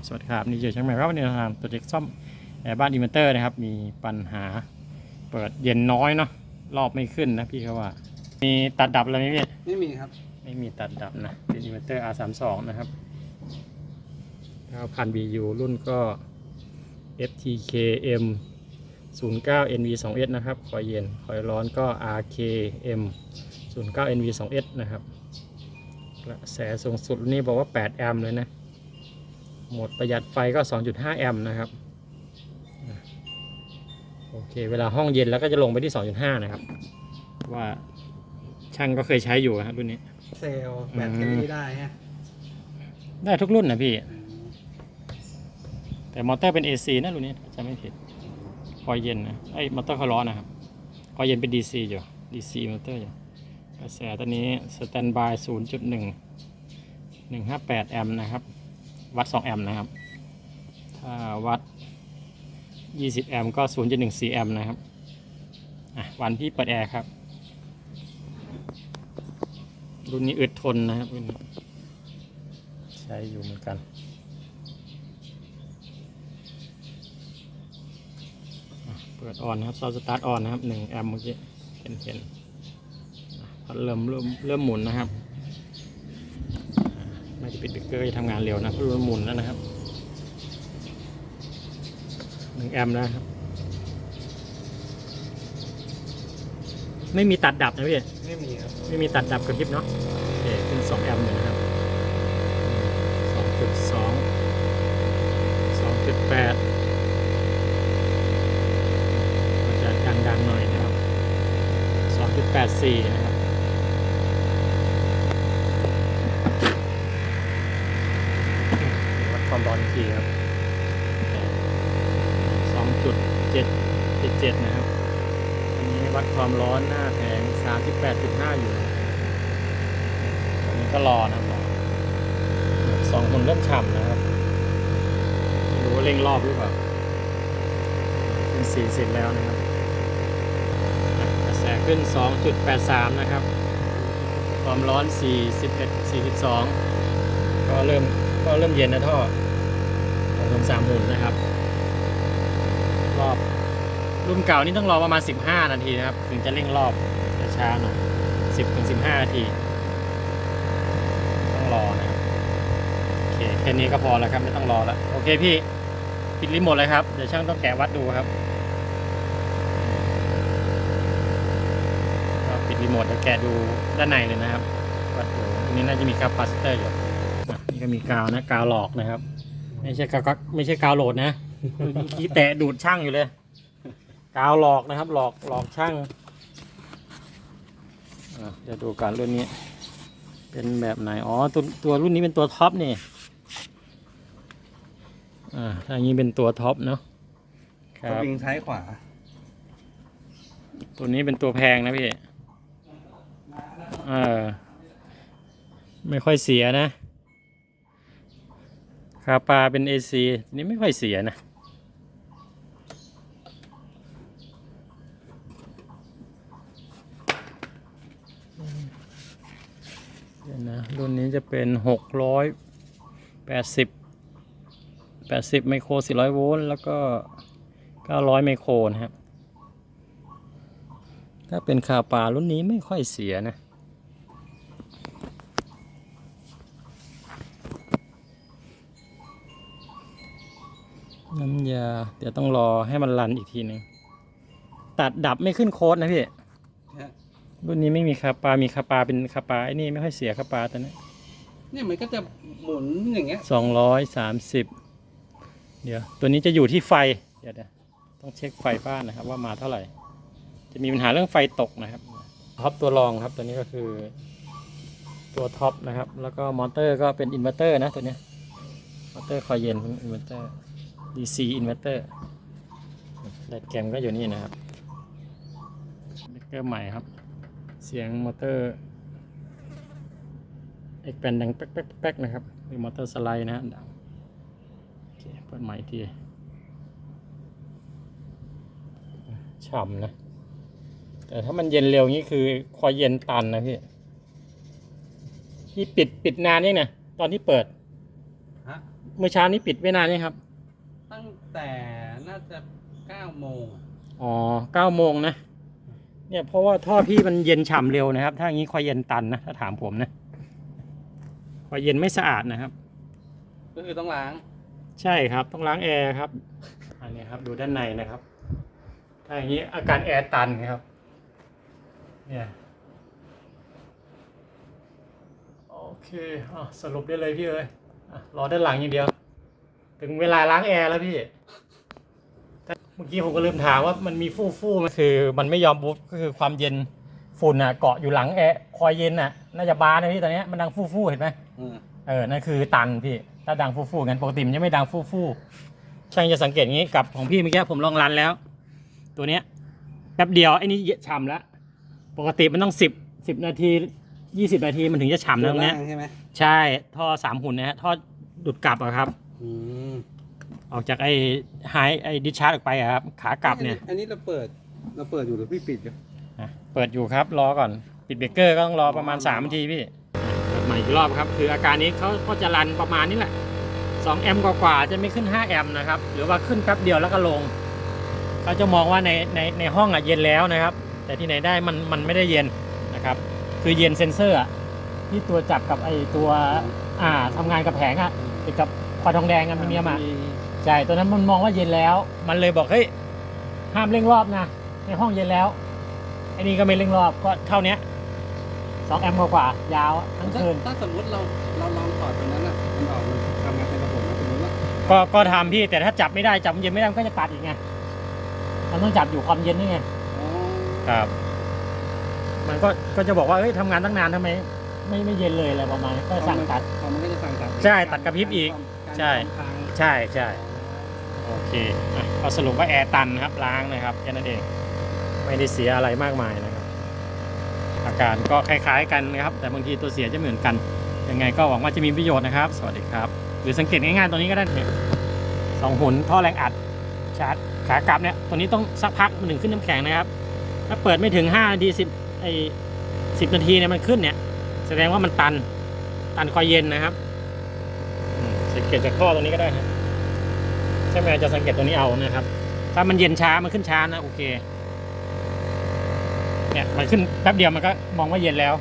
ครับสวัสดีครับนี่เจอช่างใหม่ครับวันนี้เราทำโปรเจกต์ซ่อมแอร์บ้านอินเวอร์เตอร์นะครับ มีปัญหาเปิดเย็นน้อยเนาะรอบไม่ขึ้นนะพี่เขาว่า มีตัดดับอะไรไหมพี่ไม่มีครับ ไม่มีตัดดับนะเป็นอินเวอร์เตอร์ R32 นะครับ9,000 BU รุ่นก็ FTKM 09 NV2S นะครับ คอยเย็น คอยร้อนก็ RKM 09 NV2S นะครับกระแสสูงสุดรุ่นนี้บอกว่า 8 แอมป์เลยนะ หมดประหยัดไฟก็ 2.5 แอมป์นะครับอะโอเคเวลาห้องเย็นแล้วก็จะลงไปที่ 2.5 นะครับ ว่าช่างก็เคยใช้อยู่ครับรุ่นนี้ เซลล์แบตเตอรี่ได้ฮะได้ทุกรุ่นนะพี่ แต่มอเตอร์เป็น AC นะรุ่นนี้ถ้าจะไม่ผิดคอยเย็นนะไอ้ยมอเตอร์คอยร้อนนะครับคอยเย็นเป็น DC อยู่ DC มอเตอร์อยู่กระแสตัวนี้สแตนบาย 0.1 158 แอมป์นะครับ วัด 2 แอมป์นะครับ ถ้าวัด 20 แอมป์ก็ 0.14 แอมป์นะครับ อะ วันพี่เปิดแอร์ครับ รุ่นนี้อึดทนนะครับรุ่นนี้ใช้อยู่เหมือนกันอะเปิดออนนะครับซอสตาร์ทออนนะครับหนึ่งแอมป์เมื่อกี้เห็นเห็นอะพัดเริ่มเริ่มเริ่มหมุนนะครับอะ ไม่ได้ปิดเบรกเกอร์จะทำงานเร็วนะเพราะเริ่มหมุนแล้วนะครับหนึ่งแอมป์แล้วครับ ไม่มีตัดดับนะพี่ไม่มีครับไม่มีตัดดับกระพริบเนาะโอเคขึ้น2แอมป์เลยนะครับ2.2 2.8ก็จะดังๆหน่อยนะครับ2.84นะครับวั ดความร้อนอีกทีครับ2.777นะครับ อันนี้วัดความร้อนหน้าแผง38.5อยู่นะครับตอนนี้ก็รอนะครับสองคนเริ่มฉ่ำนะครับไม่รู้ว่าเร่งรอบหรือเปล่าเป็น40แล้วนะครับกระแสขึ้น 2.83 นะครับ ความร้อน 41 42 ก็เริ่มก็เริ่มเย็นนะท่อ ของผมสามหมุนนะครับ รอบรุ่นเก่านี่ต้องรอประมาณ 15 นาทีนะครับ ถึงจะเร่งรอบจะช้าหน่อย10ถึง15 นาที ต้องรอนะครับโอเคแค่นี้ก็พอแล้วครับ ไม่ต้องรอแล้ว โอเคพี่ ปิดรีโมทเลยครับ เดี๋ยวช่างต้องแกะวัดดูครับปิดรีโมทแล้วแกะดูด้านในเลยนะครับวัดดูอันนี้น่าจะมีคาปาซิเตอร์อยู่นี่ก็มีกาวนะกาวหลอกนะครับ ไม่ใช่กาวไม่ใช่กาวโหลดนะเมื่อกี้แตะดูดช่างอยู่เลย กาวหลอกนะครับ หลอกหลอกช่างอะเดี๋ยวดูการรุ่นนี้ เป็นแบบไหน อ๋อ ตัวตัวรุ่นนี้เป็นตัวท็อปนี่อ่าถ้าอย่างนี้เป็นตัวท็อปเนาะคสรับวิงซ้ายขวา ตัวนี้เป็นตัวแพงนะพี่เออไม่ค่อยเสียนะ คาปาเป็น AC นี่ไม่ค่อยเสียนะ เดี๋ยวนะ รุ่นนี้จะเป็นหกร้อยแปดสิบแปดสิบไมโครสี่ร้อยโวลต์ แล้วก็เก้าร้อยไมโครนะครับ ถ้าเป็นคาปารุ่นนี้ไม่ค่อยเสียนะ น้ำยา เดี๋ยวต้องรอให้มันรันอีกทีหนึงตัดดับไม่ขึ้นโค้ดนะพี่ฮะรุ่นนี้ไม่มีคาปา มีคาปาเป็นคาปาไอ้นี่ไม่ค่อยเสียคาปาตัวนี้เนี่ยมันก็จะหมุนอย่างเงี้ยสองร้อยสามสิบเดี๋ยว ตัวนี้จะอยู่ที่ไฟเดี๋ยวเดี๋ยวต้องเช็คไฟบ้านนะครับ ว่ามาเท่าไหร่ จะมีปัญหาเรื่องไฟตกนะครับท็อปตัวรองครับ ตัวนี้ก็คือ ตัวท็อปนะครับ แล้วก็มอเตอร์ก็เป็นอินเวอร์เตอร์นะตัวเนี้ยมอเตอร์คอยเย็นอินเวอร์เตอร์ DC อินเวอร์เตอร์แบตแกมก็อยู่นี่นะครับเบรกเกอร์ใหม่ครับ เสียงมอเตอร์เอกแปนดังแป๊กแป๊กแป๊กนะครับมีมอเตอร์สไลด์นะฮะดังโอเคเปิดใหม่อีกทีฉ่ำนะ แต่ถ้ามันเย็นเร็วงี้คือคอยเย็นตันนะพี่พี่ปิดปิดนานยังเนี่ยตอนที่เปิดฮะเมื่อเช้านี้ปิดไว้นานยังครับตั้ง แต่น่าจะเก้าโมงอ๋อเก้าโมงนะ เนี่ยเพราะว่าท่อพี่มันเย็นฉ่ำเร็วนะครับ ถ้าอย่างนี้คอยเย็นตันนะถ้าถามผมนะคอยเย็นไม่สะอาดนะครับ ก็คือต้องล้าง ใช่ครับต้องล้างแอร์ครับ อันนี้ครับดูด้านในนะครับ ถ้าอย่างนี้อาการแอร์ตันครับ เนี่ยโอเคอะสรุปได้เลยพี่เอ้ยอะรอด้านหลังอย่างเดียว ถึงเวลาล้างแอร์แล้วพี่แต่ เมื่อกี้ผมก็ลืมถามว่ามันมีฟู่ฟู่ๆไหมคือ มันไม่ยอมบูทก็คือความเย็นฝุ่นอะเกาะอยู่หลังแอร์คอยเย็นอะน่าจะบานนะพี่ตอนเนี้ยมันดังฟู่ฟู่ๆเห็นไหมอืมเออนั่นคือตันพี่ ถ้าดังฟู่ฟู่งั้นปกติมันจะไม่ดังฟู่ฟู่ช่างจะสังเกตอย่างนี้กับของพี่เมื่อกี้ผมลองรันแล้ว ตัวเนี้ยแป๊บเดียวไอ้นี่ฉ่ำแล้วปกติมันต้องสิบสิบนาทียี่สิบนาทีมันถึงจะฉ่ำนะตรงเนี้ยล้างใช่ไหมใช่ท่อสามหุ่นนะฮะท่อดูดกลับอะครับ อืม ออกจากไอ้ไฮไอ้ดิชาร์จออกไปอะครับ ขากลับเนี่ย อันนี้เราเปิดเราเปิดอยู่หรือพี่ปิดอยู่อะเปิดอยู่ครับรอก่อน ปิดเบรกเกอร์ก็ต้องรอประมาณ3นาทีพี่เปิดใหม่อีกรอบครับ คืออาการนี้เขาก็จะรันประมาณนี้แหละ2แอมป์กว่าๆจะไม่ขึ้น5แอมป์นะครับ หรือว่าขึ้นแป๊บเดียวแล้วก็ลงเขาจะมองว่าในในในห้องอะเย็นแล้วนะครับ แต่ที่ไหนได้มันมันไม่ได้เย็นนะครับ คือเย็นเซนเซอร์อะที่ตัวจับกับไอ้ตัวอ่าทำงานกับแผงอะติดกับควาทองแดงอะมีเมียมา ใช่ตัวนั้นมันมองว่าเย็นแล้ว มันเลยบอกเฮ้ยห้ามเร่งรอบนะในห้องเย็นแล้วไอ้นี่ก็ไม่เร่งรอบก็เท่าเนี้ยสองแอมป์กว่าๆยาวทั้งถ้าคืนถ้าสมมติเราเราลองถอดตัวนั้นอะมันออกมันทำงานเป็นระบบนะสมมติว่าก็ก็ทำพี่แต่ถ้าจับไม่ได้จับเย็นไม่ได้มันก็จะตัดอีกไงมันต้องจับอยู่ความเย็นนี่ไงอ๋อครับ มันก็ก็จะบอกว่าเฮ้ยทำงานตั้งนานทำไม ไม่ไม่เย็นเลยอะไรประมาณนี้ก็สั่งตัดพอมันก็จะสั่งตัดใช่ตัดกระพริบอีกการใช่ทางใช่ใช่ โอเคอะก็สรุปว่าแอร์ตันนะครับล้างนะครับแค่นั้นเองไม่ได้เสียอะไรมากมายนะครับ อาการก็คล้ายๆกันนะครับ แต่บางทีตัวเสียจะเหมือนกันยังไงก็หวังว่าจะมีประโยชน์นะครับ สวัสดีครับ หรือสังเกตง่ายๆตัวนี้ก็ได้เนี่ยสองหุ่นท่อแรงอัดชาร์จขากลับเนี่ยตัวนี้ต้องสักพักมันถึงขึ้นน้ำแข็งนะครับ ถ้าเปิดไม่ถึง5นาที10ไอ้สินาทีเนี่ยมันขึ้นเนี่ย แสดงว่ามันตันตันคอยเย็นนะครับสังเกตจากท่อตรงนี้ก็ได้ครับ ใช่ไหมจะสังเกตตัวนี้เอานะครับ ถ้ามันเย็นช้ามันขึ้นช้านะโอเค เนี่ยมันขึ้นแป๊บเดียวมันก็มองว่าเย็นแล้ว